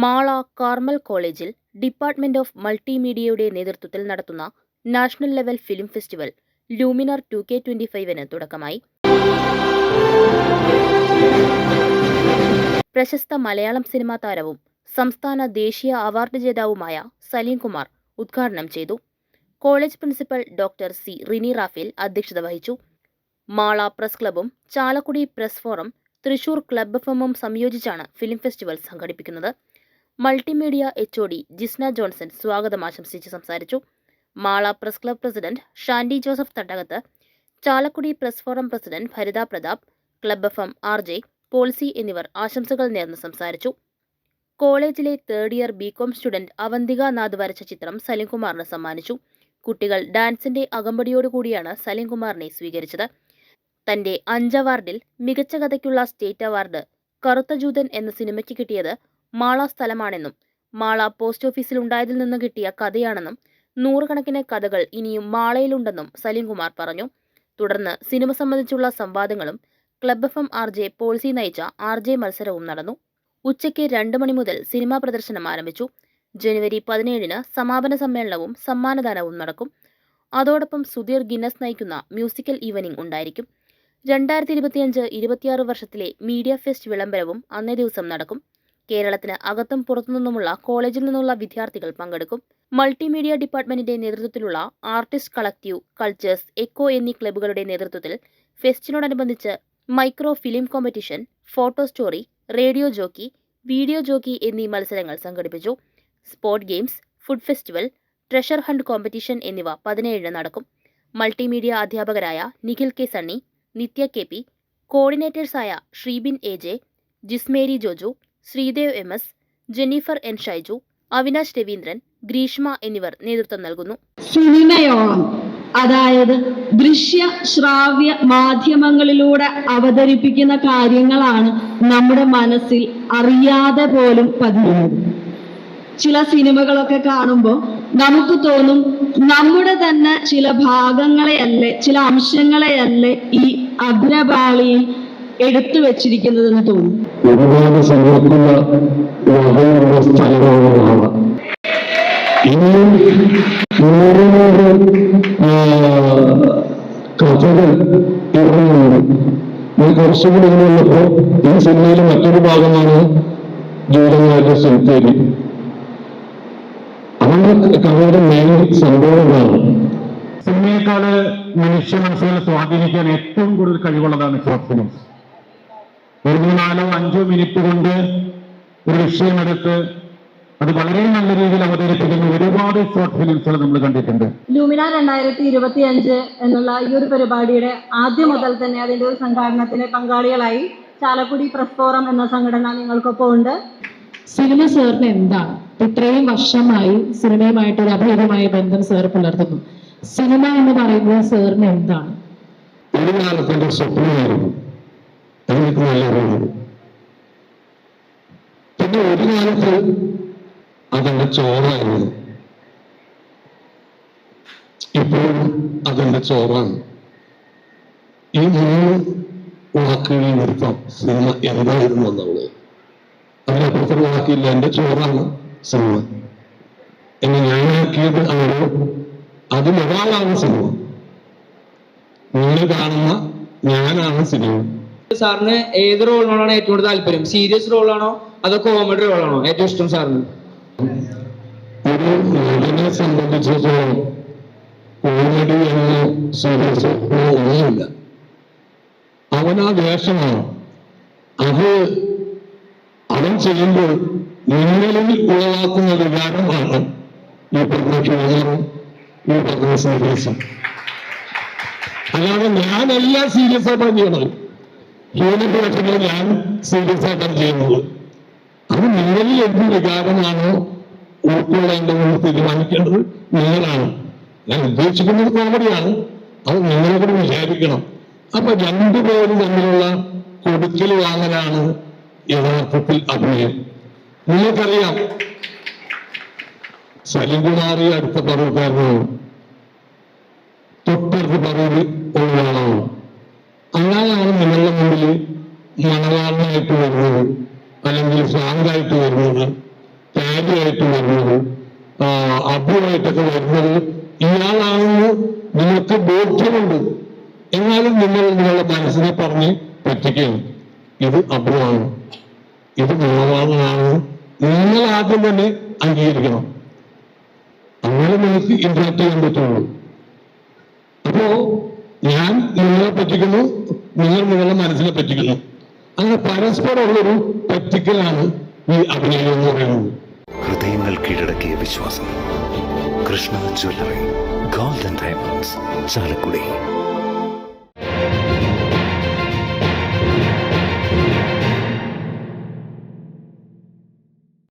Mala Carmel കോളേജിൽ department of മൾട്ടിമീഡിയയുടെ നേതൃത്വത്തിൽ നടത്തുന്ന national level film festival Luminar two K twenty ഫൈവിന് തുടക്കമായി. പ്രശസ്ത മലയാളം സിനിമാ താരവും സംസ്ഥാന ദേശീയ അവാർഡ് ജേതാവുമായ സലീം കുമാർ ഉദ്ഘാടനം ചെയ്തു. College principal doctor C Rini Raphael അധ്യക്ഷത വഹിച്ചു. Mala press ക്ലബും Chalakudy press forum Thrissur club എഫും സംയോജിച്ചാണ് ഫിലിം ഫെസ്റ്റിവൽ സംഘടിപ്പിക്കുന്നത്. Multimedia H O D Jisna Johnson സ്വാഗതം ആശംസിച്ച് സംസാരിച്ചു. Mala press club president Shandy Joseph തട്ടകത്ത് Chalakudy press forum president Bharitha Pratap club F M R J Polsy എന്നിവർ ആശംസകൾ നേർന്ന് സംസാരിച്ചു. കോളേജിലെ third year BCom student Avanthika Nath വരച്ച ചിത്രം സലിംകുമാറിന് സമ്മാനിച്ചു. കുട്ടികൾ ഡാൻസിന്റെ അകമ്പടിയോടുകൂടിയാണ് സലിംകുമാറിനെ സ്വീകരിച്ചത്. തന്റെ അഞ്ച് അവാർഡിൽ മികച്ച കഥയ്ക്കുള്ള സ്റ്റേറ്റ് അവാർഡ് കറുത്ത ജൂതൻ എന്ന സിനിമയ്ക്ക് കിട്ടിയത് മാള സ്ഥലമാണെന്നും മാള പോസ്റ്റ് ഓഫീസിൽ ഉണ്ടായതിൽ നിന്ന് കിട്ടിയ കഥയാണെന്നും നൂറുകണക്കിന് കഥകൾ ഇനിയും മാളയിലുണ്ടെന്നും സലീംകുമാർ പറഞ്ഞു. തുടർന്ന് സിനിമ സംബന്ധിച്ചുള്ള സംവാദങ്ങളും club F M R J Polsy നയിച്ച ആർ ജെ മത്സരവും നടന്നു. ഉച്ചയ്ക്ക് രണ്ട് മണി മുതൽ സിനിമാ പ്രദർശനം ആരംഭിച്ചു. ജനുവരി പതിനേഴിന് സമാപന സമ്മേളനവും സമ്മാനദാനവും നടക്കും. അതോടൊപ്പം സുധീർ ഗിന്നസ് നയിക്കുന്ന മ്യൂസിക്കൽ ഈവനിംഗ് ഉണ്ടായിരിക്കും. രണ്ടായിരത്തി ഇരുപത്തിയഞ്ച് ഇരുപത്തിയാറ് വർഷത്തിലെ മീഡിയ ഫെസ്റ്റ് വിളംബരവും അന്നേ ദിവസം നടക്കും. കേരളത്തിന് അകത്തും പുറത്തുനിന്നുമുള്ള കോളേജിൽ നിന്നുള്ള വിദ്യാർത്ഥികൾ പങ്കെടുക്കും. മൾട്ടിമീഡിയ ഡിപ്പാർട്ട്മെന്റിന്റെ നേതൃത്വത്തിലുള്ള ആർട്ടിസ്റ്റ് കളക്റ്റീവ് കൾച്ചേഴ്സ് എക്കോ എന്നീ ക്ലബ്ബുകളുടെ നേതൃത്വത്തിൽ ഫെസ്റ്റിനോടനുബന്ധിച്ച് micro film competition photo story radio jockey video jockey എന്നീ മത്സരങ്ങൾ സംഘടിപ്പിച്ചു. Sport games food festival treasure hunt competition എന്നിവ പതിനേഴിന് നടക്കും. മൾട്ടിമീഡിയ അധ്യാപകരായ Nikhil K Sunny Nithya K P കോർഡിനേറ്റേഴ്സായ Sreebin A J Jismary Joju Sreedev M S Jennifer N Shaiju Avinash Raveendran Greeshma എന്നിവർ നേതൃത്വം നൽകുന്നു. സിനിമയോളം അതായത് ദൃശ്യ ശ്രാവ്യ മാധ്യമങ്ങളിലൂടെ അവതരിപ്പിക്കുന്ന കാര്യങ്ങളാണ് നമ്മുടെ മനസ്സിൽ അറിയാതെ പോലും പതിയുന്നത്. ചില സിനിമകളൊക്കെ കാണുമ്പോൾ നമുക്ക് തോന്നും നമ്മുടെ തന്നെ ചില ഭാഗങ്ങളെയല്ലേ ചില അംശങ്ങളെയല്ലേ ഈ അഗ്രപാളിയിൽ എടുത്തു വെച്ചിരിക്കുന്നതെന്ന് തോന്നും ഒരുപാട് സമ്പർക്കുള്ള വകയുള്ള സ്ഥലമാണ് ഇനിയും നൂറ് നൂറ് ആ, കഥകൾ ഇറങ്ങുന്നുണ്ട്. കുറച്ചുകൂടി ഇങ്ങനെ ഈ സിനിമയിലെ മറ്റൊരു ഭാഗമാണ് ജൂതന്മാരുടെ സെമിത്തേരി അവരുടെ കഥയുടെ മെയിൻ സംഭവങ്ങളാണ്. സിനിമയെക്കാൾ മനുഷ്യ മനസ്സുകളെ സ്വാധീനിക്കാൻ ഏറ്റവും കൂടുതൽ കഴിവുള്ളതാണ് ഷോർട്ട് ഫിലിംസ്. ഒരു മൂന്നാലോ അഞ്ചോ മിനിറ്റ് കൊണ്ട് ഒരു വിഷയമെടുത്ത് അത് വളരെ നല്ല രീതിയിൽ അവതരിപ്പിക്കുന്ന ഒരുപാട് ഷോർട്ട് ഫിലിംസുകൾ നമ്മൾ കണ്ടിട്ടുണ്ട്. ലൂമിന രണ്ടായിരത്തി ഇരുപത്തി അഞ്ച് എന്നുള്ള ഈ ഒരു പരിപാടിയുടെ ആദ്യം മുതൽ തന്നെ അതിന്റെ ഒരു സംഘാടനത്തിന് പങ്കാളികളായി ചാലക്കുടി പ്രസ് ഫോറം എന്ന സംഘടന നിങ്ങൾക്കൊപ്പം ഉണ്ട്. സിനിമ സാറിന് എന്താണ്? ഇത്രയും വർഷമായി സിനിമയുമായിട്ട് ഒരു അഭേദമായ ബന്ധം സാർ പുലർത്തുന്നു. സിനിമ എന്ന് പറയുന്നത് സാറിന് എന്താണ്? സ്വപ്നമായിരുന്നു. എനിക്ക് നല്ല അറിവുണ്ട് പിന്നെ ഒരു കാലത്ത് അതിന്റെ ചോറായിരുന്നു. ഇപ്പോഴും അതിന്റെ ചോറാണ്. ഈ മൂന്ന് വാക്കുകളിൽ നിർത്താം. സിനിമ എന്തായിരുന്നു എന്നുള്ളത്. അതിനപ്പുറത്തൊരു വാക്കില്ല എന്റെ ചോറാണ് സിനിമ. എന്നെ ഞാനാക്കിയത് ആരോ അതിലൊരാളാണ് സിനിമ. നിങ്ങൾ കാണുന്ന ഞാനാണ് സിനിമ. സാറിന് ഏത് റോളിനോടാണ് ഏറ്റവും കൂടുതൽ താല്പര്യം? സീരിയസ് റോളാണോ അതോ കോമഡി റോളാണോ ഏറ്റവും ഇഷ്ടം സാറിന്? ഒരു നടനെ സംബന്ധിച്ചിടത്തോളം അവൻ ആ വേഷമാണ്. അത് അവൻ ചെയ്യുമ്പോൾ നിങ്ങളിൽ ഉളവാക്കുന്ന വികാരമാണ് ഈ പറഞ്ഞ ഈ പറഞ്ഞ സീരിയസും. അല്ലാതെ ഞാനെല്ലാം സീരിയസ് ആയിട്ട് ചെയ്യണത് ഹ്യൂമൻ വേഷങ്ങൾ ഞാൻ സീരിയസ് ആയിട്ടാണ് ചെയ്യുന്നത്. അത് നിങ്ങളിൽ എന്ത് വികാരമാണോ ഉൾക്കൊള്ളേണ്ടതെന്ന് തീരുമാനിക്കേണ്ടത് നിങ്ങളാണ്. ഞാൻ ഉദ്ദേശിക്കുന്നത് കോമഡിയാണ്. അത് നിങ്ങളോട് വിചാരിക്കണം. അപ്പൊ രണ്ടുപേരും തമ്മിലുള്ള കൊടുക്കൽ വാങ്ങലാണ് യഥാർത്ഥത്തിൽ അഭിനയം. നിങ്ങൾക്കറിയാം സലിംകുമാറി അടുത്ത പറവക്കാരനാണ് തൊട്ടടുത്ത് പറവ് ഒഴിവാണ്. മുമ്പിൽ മണവാളനായിട്ട് വരുന്നത് അല്ലെങ്കിൽ ഫ്രാങ്കായിട്ട് വരുന്നത് ടാഗായിട്ട് വരുന്നത് അബുവായിട്ടൊക്കെ വരുന്നത് ഇയാളാണെന്ന് നിങ്ങൾക്ക് ബോധ്യമുണ്ട്. എന്നാലും നിങ്ങൾ നിങ്ങളുടെ മനസ്സിനെ പറഞ്ഞ് പറ്റിക്കുകയാണ്. ഇത് അബുവാണ് ഇത് മണലാളനാണ് നിങ്ങൾ ആദ്യം തന്നെ അംഗീകരിക്കണം. അങ്ങനെ നിങ്ങൾക്ക് ഇന്ററാക്ട് ചെയ്യാൻ പറ്റുള്ളൂ. അപ്പോ ഞാൻ നിങ്ങളെ പറ്റിക്കുന്നു നിങ്ങൾ നിങ്ങളുടെ മനസ്സിനെ പറ്റിക്കുന്നു. അങ്ങനെ പരസ്പരമുള്ളൊരു പറ്റിക്കലാണ് ഈ അഭിനയം എന്ന് പറയുന്നത്. ഹൃദയങ്ങൾ കീഴടക്കിയ വിശ്വാസം. Krishna jewellery golden diamonds Chalakudy.